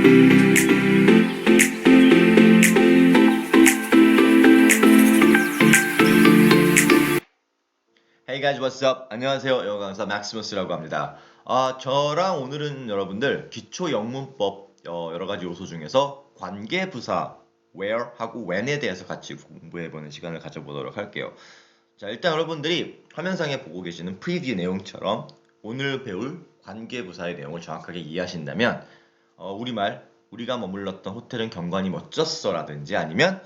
Hey guys, what's up? 안녕하세요. 영어 강사 맥시머스라고 합니다. 아, 저랑 오늘은 여러분들 기초 영문법 어, 여러 가지 요소 중에서 관계 부사 where 하고 when에 대해서 같이 공부해 보는 시간을 가져보도록 할게요. 자, 일단 여러분들이 화면상에 보고 계시는 프리뷰 내용처럼 오늘 배울 관계 부사의 내용을 정확하게 이해하신다면 어, 우리말 우리가 머물렀던 호텔은 경관이 멋졌어라든지 아니면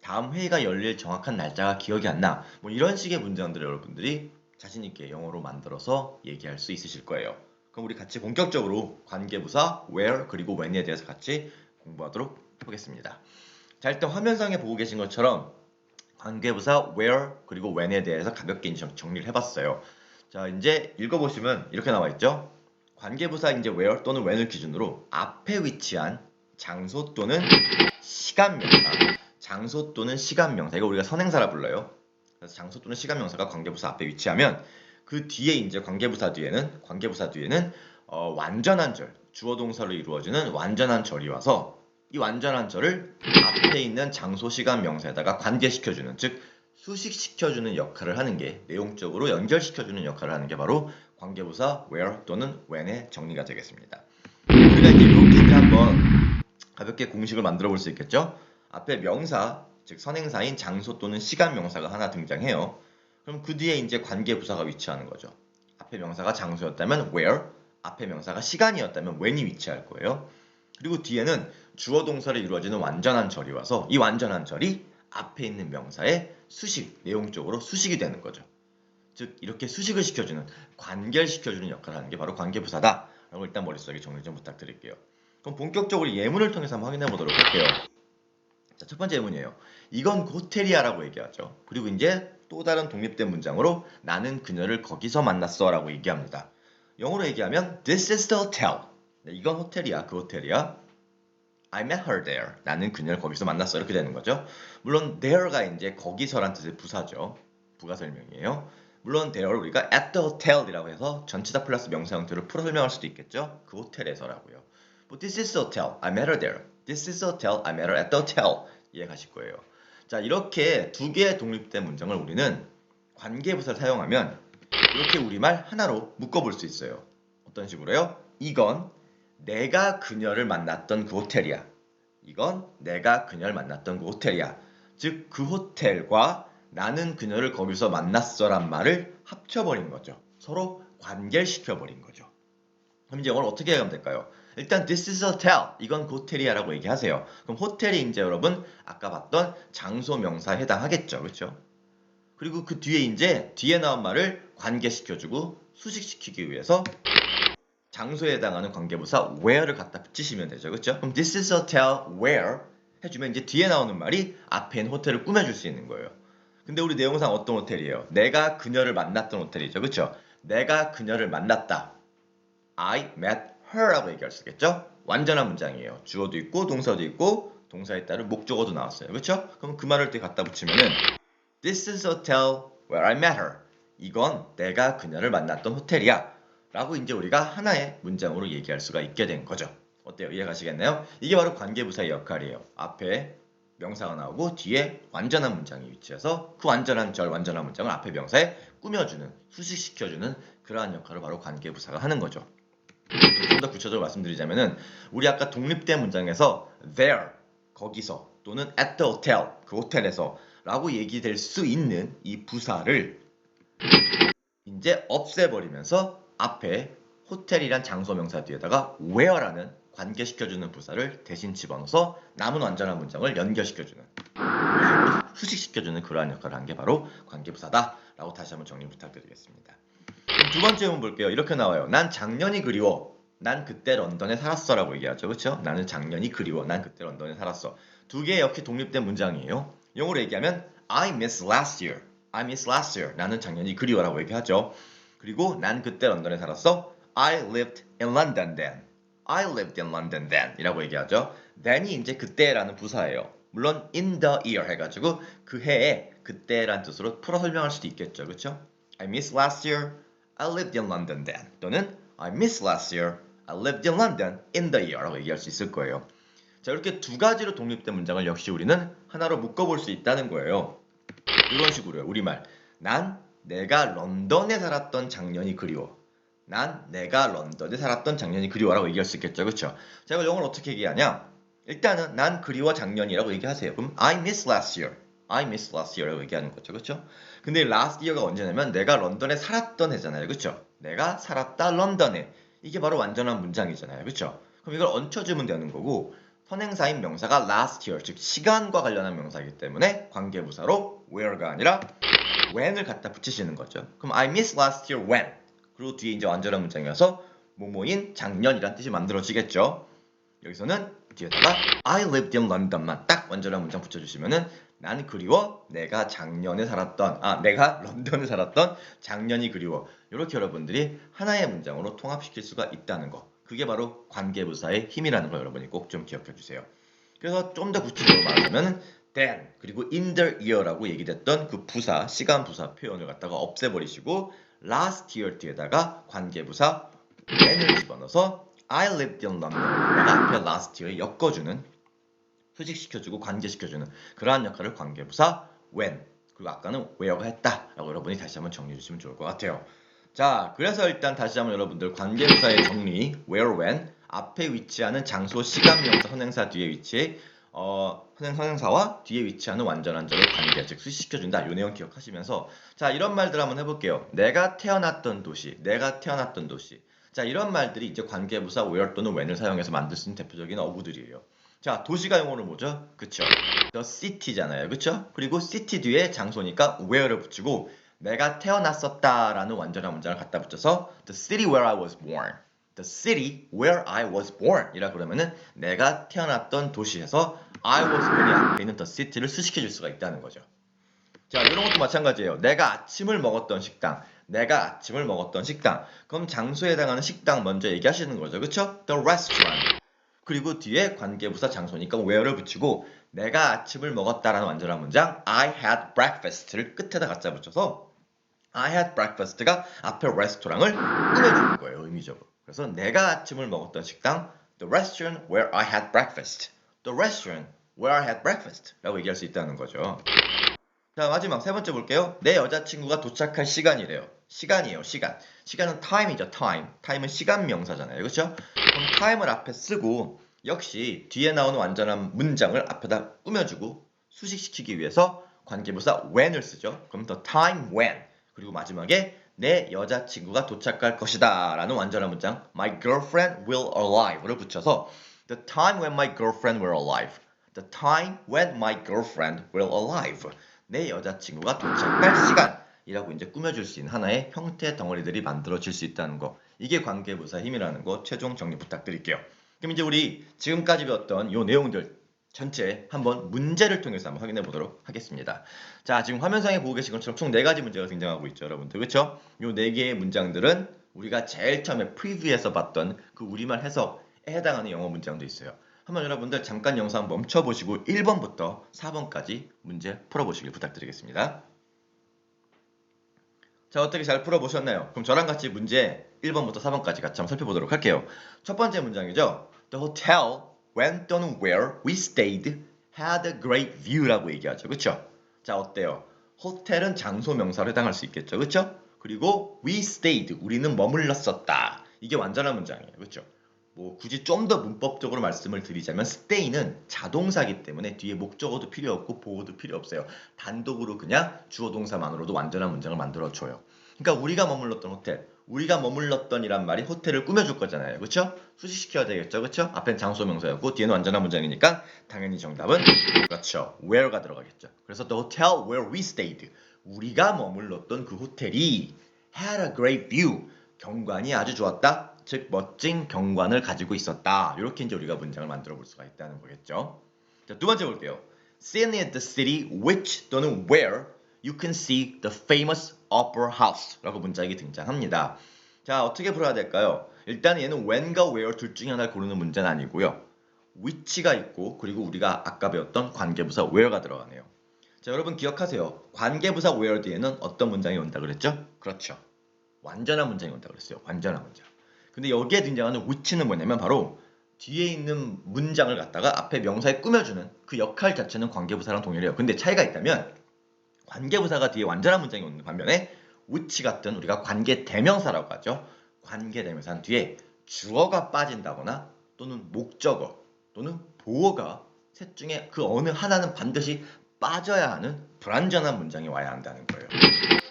다음 회의가 열릴 정확한 날짜가 기억이 안 나. 뭐 이런 식의 문장들을 여러분들이 자신 있게 영어로 만들어서 얘기할 수 있으실 거예요. 그럼 우리 같이 본격적으로 관계부사 where 그리고 when에 대해서 같이 공부하도록 해보겠습니다. 자, 일단 화면상에 보고 계신 것처럼 관계부사 where 그리고 when에 대해서 가볍게 정리를 해봤어요. 자, 이제 읽어보시면 이렇게 나와 있죠. 관계부사 이제 where 또는 when을 기준으로 앞에 위치한 장소 또는 시간 명사 장소 또는 시간 명사 이거 우리가 선행사라 불러요. 그래서 장소 또는 시간 명사가 관계부사 앞에 위치하면 그 뒤에 이제 관계부사 뒤에는 관계부사 뒤에는 어, 완전한 절 주어 동사로 이루어지는 완전한 절이 와서 이 완전한 절을 앞에 있는 장소 시간 명사에다가 관계시켜주는 즉 수식시켜주는 역할을 하는 게 내용적으로 연결시켜주는 역할을 하는 게 바로 관계부사 where 또는 when의 정리가 되겠습니다. 우리가 이제 이렇게 한번 가볍게 공식을 만들어 볼 수 있겠죠? 앞에 명사, 즉 선행사인 장소 또는 시간 명사가 하나 등장해요. 그럼 그 뒤에 이제 관계 부사가 위치하는 거죠. 앞에 명사가 장소였다면 where, 앞에 명사가 시간이었다면 when이 위치할 거예요. 그리고 뒤에는 주어 동사로 이루어지는 완전한 절이 와서 이 완전한 절이 앞에 있는 명사의 수식, 내용적으로 수식이 되는 거죠. 즉 이렇게 수식을 시켜주는, 관계시켜주는 역할을 하는 게 바로 관계부사다. 라고 일단 머릿속에 정리 좀 부탁드릴게요. 그럼 본격적으로 예문을 통해서 한번 확인해 보도록 할게요. 자, 첫 번째 예문이에요. 이건 호텔이야라고 얘기하죠. 그리고 이제 또 다른 독립된 문장으로 나는 그녀를 거기서 만났어 라고 얘기합니다. 영어로 얘기하면 This is the hotel. 네, 이건 호텔이야. 그 호텔이야. I met her there. 나는 그녀를 거기서 만났어. 이렇게 되는 거죠. 물론 there가 이제 거기서란 뜻의 부사죠. 부가 설명이에요. 물론 there 우리가 at the hotel이라고 해서 전치사 플러스 명사 형태로 풀어 설명할 수도 있겠죠. 그 호텔에서라고요. But this is the hotel. I met her there. This is the hotel. I met her at the hotel. 이해가실 거예요. 자, 이렇게 두 개의 독립된 문장을 우리는 관계부사를 사용하면 이렇게 우리말 하나로 묶어볼 수 있어요. 어떤 식으로요? 이건 내가 그녀를 만났던 그 호텔이야. 이건 내가 그녀를 만났던 그 호텔이야. 즉, 그 호텔과 나는 그녀를 거기서 만났어란 말을 합쳐버린 거죠. 서로 관계시켜버린 거죠. 그럼 이제 이걸 어떻게 하면 될까요? 일단 this is a hotel. 이건 그 호텔이야라고 얘기하세요. 그럼 호텔이 이제 여러분 아까 봤던 장소 명사에 해당하겠죠. 그렇죠? 그리고 그 뒤에 이제 뒤에 나온 말을 관계시켜주고 수식시키기 위해서 장소에 해당하는 관계부사 where를 갖다 붙이시면 되죠. 그렇죠? 그럼 this is a hotel where 해주면 이제 뒤에 나오는 말이 앞에 있는 호텔을 꾸며줄 수 있는 거예요. 근데 우리 내용상 어떤 호텔이에요? 내가 그녀를 만났던 호텔이죠. 그렇죠? 내가 그녀를 만났다. I met her라고 얘기할 수 있겠죠? 완전한 문장이에요. 주어도 있고 동사도 있고 동사에 따른 목적어도 나왔어요. 그렇죠? 그럼 그 말을 또 갖다 붙이면은 This is a hotel where I met her. 이건 내가 그녀를 만났던 호텔이야. 라고 이제 우리가 하나의 문장으로 얘기할 수가 있게 된 거죠. 어때요? 이해 가시겠나요? 이게 바로 관계부사의 역할이에요. 앞에 명사가 나오고 뒤에 완전한 문장이 위치해서 그 완전한 절, 완전한 문장을 앞에 명사에 꾸며주는, 수식시켜주는 그러한 역할을 바로 관계부사가 하는 거죠. 좀 더 구체적으로 말씀드리자면은 우리 아까 독립된 문장에서 there 거기서 또는 at the hotel 그 호텔에서 라고 얘기될 수 있는 이 부사를 이제 없애버리면서 앞에 호텔이란 장소 명사 뒤에다가 where라는 관계시켜주는 부사를 대신 집어넣어서 남은 완전한 문장을 연결시켜주는 수식시켜주는 그러한 역할을 한 게 바로 관계부사다 라고 다시 한번 정리 부탁드리겠습니다. 두 번째 문 볼게요. 이렇게 나와요. 난 작년이 그리워. 난 그때 런던에 살았어 라고 얘기하죠. 그렇죠? 나는 작년이 그리워. 난 그때 런던에 살았어. 두개 역시 독립된 문장이에요. 영어로 얘기하면 I miss last year. I miss last year. 나는 작년이 그리워 라고 얘기하죠. 그리고 난 그때 런던에 살았어. I lived in London then. I lived in London then 이라고 얘기하죠. then이 이제 그때라는 부사예요. 물론 in the year 해가지고 그 해에 그때란 뜻으로 풀어 설명할 수도 있겠죠. 그렇죠? I miss last year. I lived in London then. 또는 I miss last year. I lived in London in the year라고 얘기할 수 있을 거예요. 자 이렇게 두 가지로 독립된 문장을 역시 우리는 하나로 묶어볼 수 있다는 거예요. 이런 식으로요. 우리말. 난 내가 런던에 살았던 작년이 그리워. 난 내가 런던에 살았던 작년이 그리워라고 얘기할 수 있겠죠. 그렇죠? 자 이걸 영어로 어떻게 얘기하냐? 일단은 난 그리워 작년이라고 얘기하세요. 그럼 I miss last year. I miss last year라고 얘기하는 거죠. 그렇죠? 근데 last year가 언제냐면 내가 런던에 살았던 해잖아요. 그렇죠? 내가 살았다 런던에. 이게 바로 완전한 문장이잖아요. 그렇죠? 그럼 이걸 얹혀주면 되는 거고 선행사인 명사가 last year 즉 시간과 관련한 명사이기 때문에 관계부사로 where가 아니라 when을 갖다 붙이시는 거죠. 그럼 I miss last year when 그리고 뒤에 이제 완전한 문장이어서 뭐뭐인 작년이란 뜻이 만들어지겠죠. 여기서는 뒤에다가 I lived in London만 딱 완전한 문장 붙여주시면은 난 그리워 내가 작년에 살았던 아 내가 런던에 살았던 작년이 그리워 이렇게 여러분들이 하나의 문장으로 통합시킬 수가 있다는 거 그게 바로 관계부사의 힘이라는 걸 여러분이 꼭 좀 기억해 주세요. 그래서 좀 더 구체적으로 말하자면 then 그리고 in the year라고 얘기됐던 그 부사 시간 부사 표현을 갖다가 없애버리시고 last year 뒤에다가 관계부사 when을 집어넣어서 I lived in London 앞에 last year에 엮어주는 수식시켜주고 관계시켜주는 그러한 역할을 관계부사 when 그리고 아까는 where가 했다 라고 여러분이 다시 한번 정리해 주시면 좋을 것 같아요. 자, 그래서 일단 다시 한번 여러분들 관계부사의 정리 where when 앞에 위치하는 장소, 시간, 명사, 선행사 뒤에 위치해 어, 선행, 선행사와 뒤에 위치하는 완전한 절의 관계, 즉 수식시켜준다. 이 내용 기억하시면서 자 이런 말들 한번 해볼게요. 내가 태어났던 도시, 내가 태어났던 도시. 자 이런 말들이 이제 관계부사 where 또는 when을 사용해서 만들 수 있는 대표적인 어구들이에요. 자 도시가 영어로 뭐죠? 그쵸? The city잖아요. 그쵸? 그리고 city 뒤에 장소니까 where를 붙이고 내가 태어났었다라는 완전한 문장을 갖다 붙여서 the city where I was born. The city where I was born 이라 그러면은 내가 태어났던 도시에서 I was born이 앞에 있는 the city를 수식해 줄 수가 있다는 거죠. 자, 이런 것도 마찬가지예요. 내가 아침을 먹었던 식당. 내가 아침을 먹었던 식당. 그럼 장소에 해당하는 식당 먼저 얘기하시는 거죠. 그쵸? The restaurant. 그리고 뒤에 관계부사 장소니까 where를 붙이고 내가 아침을 먹었다라는 완전한 문장 I had breakfast를 끝에다 갖다 붙여서 I had breakfast가 앞에 레스토랑을 꾸며주는 거예요. 의미적으로. 그래서 내가 아침을 먹었던 식당 The restaurant where I had breakfast. The restaurant where I had breakfast 라고 얘기할 수 있다는 거죠. 자 마지막 세 번째 볼게요. 내 여자친구가 도착할 시간이래요. 시간이에요. 시간. 시간은 time이죠. time. time은 시간 명사잖아요. 그렇죠? 그럼 time을 앞에 쓰고 역시 뒤에 나오는 완전한 문장을 앞에다 꾸며주고 수식시키기 위해서 관계부사 when을 쓰죠. 그럼 the time when 그리고 마지막에 내 여자친구가 도착할 것이다 라는 완전한 문장. My girlfriend will arrive를 붙여서 The time when my girlfriend will arrive. The time when my girlfriend will arrive. 내 여자친구가 도착할 시간이라고 이제 꾸며줄 수 있는 하나의 형태 덩어리들이 만들어질 수 있다는 거. 이게 관계부사 힘이라는 거 최종 정리 부탁드릴게요. 그럼 이제 우리 지금까지 배웠던 이 내용들 전체 한번 문제를 통해서 한번 확인해 보도록 하겠습니다. 자, 지금 화면상에 보고 계신 것처럼 총 네 가지 문제가 등장하고 있죠, 여러분들. 그렇죠? 이네 개의 문장들은 우리가 제일 처음에 프리뷰에서 봤던 그 우리말 해석에 해당하는 영어 문장도 있어요. 한번 여러분들 잠깐 영상 멈춰 보시고 1번부터 4번까지 문제 풀어 보시길 부탁드리겠습니다. 자, 어떻게 잘 풀어 보셨나요? 그럼 저랑 같이 문제 1번부터 4번까지 같이 한번 살펴보도록 할게요. 첫 번째 문장이죠. The hotel when 또는 where we stayed had a great view라고 얘기하죠. 그쵸? 자, 어때요? 호텔은 장소 명사로 해당할 수 있겠죠. 그쵸? 그리고 we stayed, 우리는 머물렀었다. 이게 완전한 문장이에요. 그쵸? 뭐 굳이 좀 더 문법적으로 말씀을 드리자면 stay는 자동사기 때문에 뒤에 목적어도 필요 없고 보호도 필요 없어요. 단독으로 그냥 주어 동사만으로도 완전한 문장을 만들어 줘요. 그러니까 우리가 머물렀던 호텔, 우리가 머물렀던이란 말이 호텔을 꾸며줄 거잖아요. 그렇죠? 수식시켜야 되겠죠. 그렇죠? 앞엔 장소 명사였고 뒤에는 완전한 문장이니까 당연히 정답은 그렇죠. where가 들어가겠죠. 그래서 the hotel where we stayed. 우리가 머물렀던 그 호텔이 had a great view. 경관이 아주 좋았다. 즉 멋진 경관을 가지고 있었다. 이렇게 이제 우리가 문장을 만들어 볼 수가 있다는 거겠죠. 자, 두 번째 볼게요. Seen in the city which 또는 where you can see the famous opera house 라고 문장이 등장합니다. 자, 어떻게 풀어야 될까요? 일단 얘는 when과 where 둘 중에 하나를 고르는 문제는 아니고요. which가 있고 그리고 우리가 아까 배웠던 관계부사 where가 들어가네요. 자, 여러분 기억하세요. 관계부사 where 뒤에는 어떤 문장이 온다 그랬죠? 그렇죠. 완전한 문장이 온다 그랬어요. 완전한 문장. 근데 여기에 등장하는 which는 뭐냐면 바로 뒤에 있는 문장을 갖다가 앞에 명사에 꾸며주는 그 역할 자체는 관계부사랑 동일해요. 근데 차이가 있다면 관계부사가 뒤에 완전한 문장이 오는 반면에 which 같은 우리가 관계 대명사라고 하죠. 관계 대명사는 뒤에 주어가 빠진다거나 또는 목적어 또는 보어가 셋 중에 그 어느 하나는 반드시 빠져야 하는 불완전한 문장이 와야 한다는 거예요.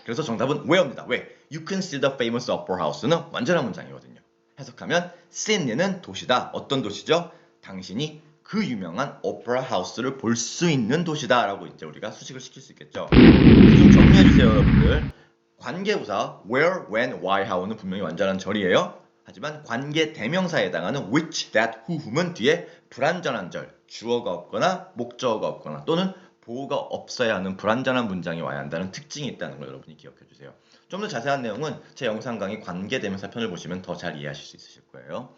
그래서 정답은 where입니다. 왜? You can see the famous opera house는 완전한 문장이거든요. 해석하면 Sydney는 도시다. 어떤 도시죠? 당신이 그 유명한 오페라 하우스를 볼 수 있는 도시다라고 이제 우리가 수식을 시킬 수 있겠죠. 좀 정리해 주세요, 여러분들. 관계부사 where, when, why, how는 분명히 완전한 절이에요. 하지만 관계 대명사에 해당하는 which, that, who, whom은 뒤에 불완전한 절, 주어가 없거나 목적어가 없거나 또는 보호가 없어야 하는 불완전한 문장이 와야 한다는 특징이 있다는 걸 여러분이 기억해 주세요. 좀 더 자세한 내용은 제 영상 강의 관계 대명사 편을 보시면 더 잘 이해하실 수 있으실 거예요.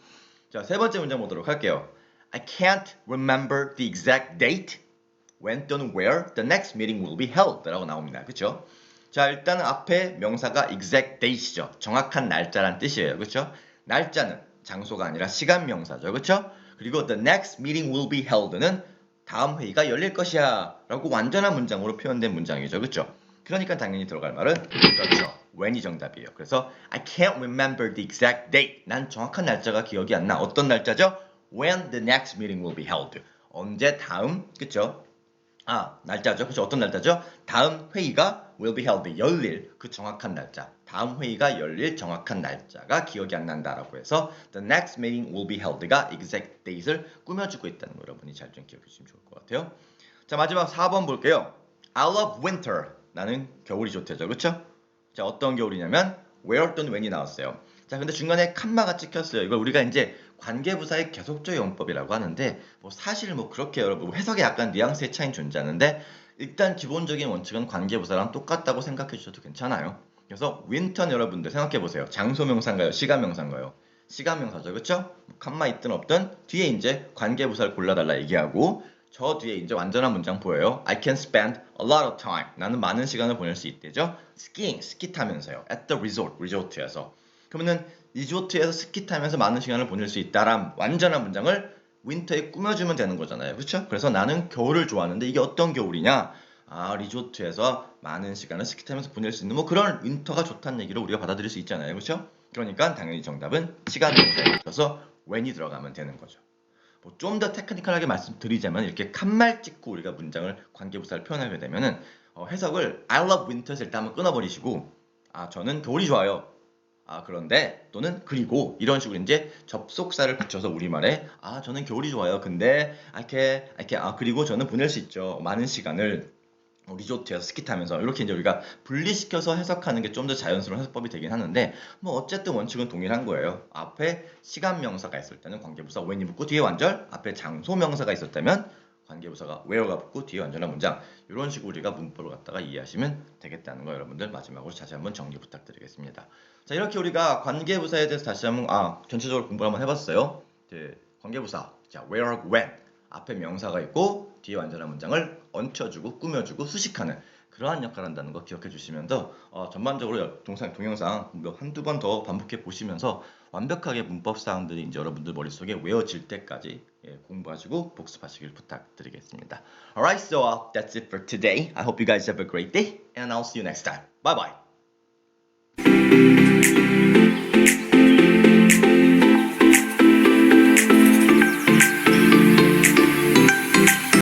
자, 세 번째 문장 보도록 할게요. I can't remember the exact date when 또는 where the next meeting will be held 라고 나옵니다. 그쵸? 자, 일단은 앞에 명사가 exact date이죠. 정확한 날짜란 뜻이에요. 그쵸? 날짜는 장소가 아니라 시간 명사죠. 그쵸? 그리고 the next meeting will be held는 다음 회의가 열릴 것이야 라고 완전한 문장으로 표현된 문장이죠. 그쵸? 그러니까 당연히 들어갈 말은 그렇죠. when이 정답이에요. 그래서 I can't remember the exact date. 난 정확한 날짜가 기억이 안 나. 어떤 날짜죠? When the next meeting will be held. 언제 다음, 그쵸? 아, 날짜죠. 그쵸? 어떤 날짜죠? 다음 회의가 will be held. 열릴 그 정확한 날짜. 다음 회의가 열릴 정확한 날짜가 기억이 안 난다라고 해서 the next meeting will be held가 exact date을 꾸며주고 있다는 거 여러분이 잘 좀 기억해 주시면 좋을 것 같아요. 자, 마지막 4번 볼게요. I love winter. 나는 겨울이 좋대죠. 그쵸? 자, 어떤 겨울이냐면 where 또는 when이 나왔어요. 자, 근데 중간에 칸마가 찍혔어요. 이걸 우리가 이제 관계부사의 계속적 용법이라고 하는데 뭐 사실 뭐 그렇게 여러분 해석에 약간 뉘앙스의 차이는 존재하는데 일단 기본적인 원칙은 관계부사랑 똑같다고 생각해 주셔도 괜찮아요. 그래서 윈턴 여러분들 생각해 보세요. 장소 명사인가요? 시간 명사인가요? 시간 명사죠. 그렇죠? 칸마 있든 없든 뒤에 이제 관계부사를 골라달라 얘기하고 저 뒤에 이제 완전한 문장 보여요. I can spend a lot of time. 나는 많은 시간을 보낼 수 있대죠. skiing, 스키 타면서요. At the resort, 리조트에서. 그러면은 리조트에서 스키 타면서 많은 시간을 보낼 수 있다란 완전한 문장을 윈터에 꾸며주면 되는 거잖아요. 그렇죠? 그래서 나는 겨울을 좋아하는데 이게 어떤 겨울이냐? 아, 리조트에서 많은 시간을 스키 타면서 보낼 수 있는 뭐 그런 윈터가 좋다는 얘기를 우리가 받아들일 수 있잖아요. 그렇죠? 그러니까 당연히 정답은 시간 명사에 맞춰서 when이 들어가면 되는 거죠. 뭐 좀 더 테크니컬하게 말씀드리자면 이렇게 칸말 찍고 우리가 문장을 관계부사를 표현하게 되면은 어, 해석을 I love winter을 일단 한번 끊어버리시고 아 저는 겨울이 좋아요. 아 그런데 또는 그리고 이런 식으로 이제 접속사를 붙여서 우리말에 아 저는 겨울이 좋아요. 근데 이렇게 이렇게 아 그리고 저는 보낼 수 있죠. 많은 시간을 어, 리조트에서 스키 타면서 이렇게 이제 우리가 분리시켜서 해석하는 게 좀 더 자연스러운 해석법이 되긴 하는데 뭐 어쨌든 원칙은 동일한 거예요. 앞에 시간 명사가 있을 때는 관계부사 when이 붙고 뒤에 완절, 앞에 장소 명사가 있었다면 관계부사가 where가 붙고 뒤에 완전한 문장 이런 식으로 우리가 문법을 갖다가 이해하시면 되겠다는 거 여러분들 마지막으로 다시 한번 정리 부탁드리겠습니다. 자 이렇게 우리가 관계부사에 대해서 다시 한번 아 전체적으로 공부를 한번 해봤어요. 이제 관계부사 자 where하고 when 앞에 명사가 있고 뒤에 완전한 문장을 얹혀주고 꾸며주고 수식하는 그러한 역할을 한다는 거 기억해 주시면 더 어, 전반적으로 동상, 동영상 뭐 한두 번 더 반복해 보시면서 완벽하게 문법 사항들이 이제 여러분들 머릿속에 외워질 때까지 예, 공부하시고 복습하시길 부탁드리겠습니다. Alright, so uh, that's it for today. I hope you guys have a great day and I'll see you next time. Bye bye.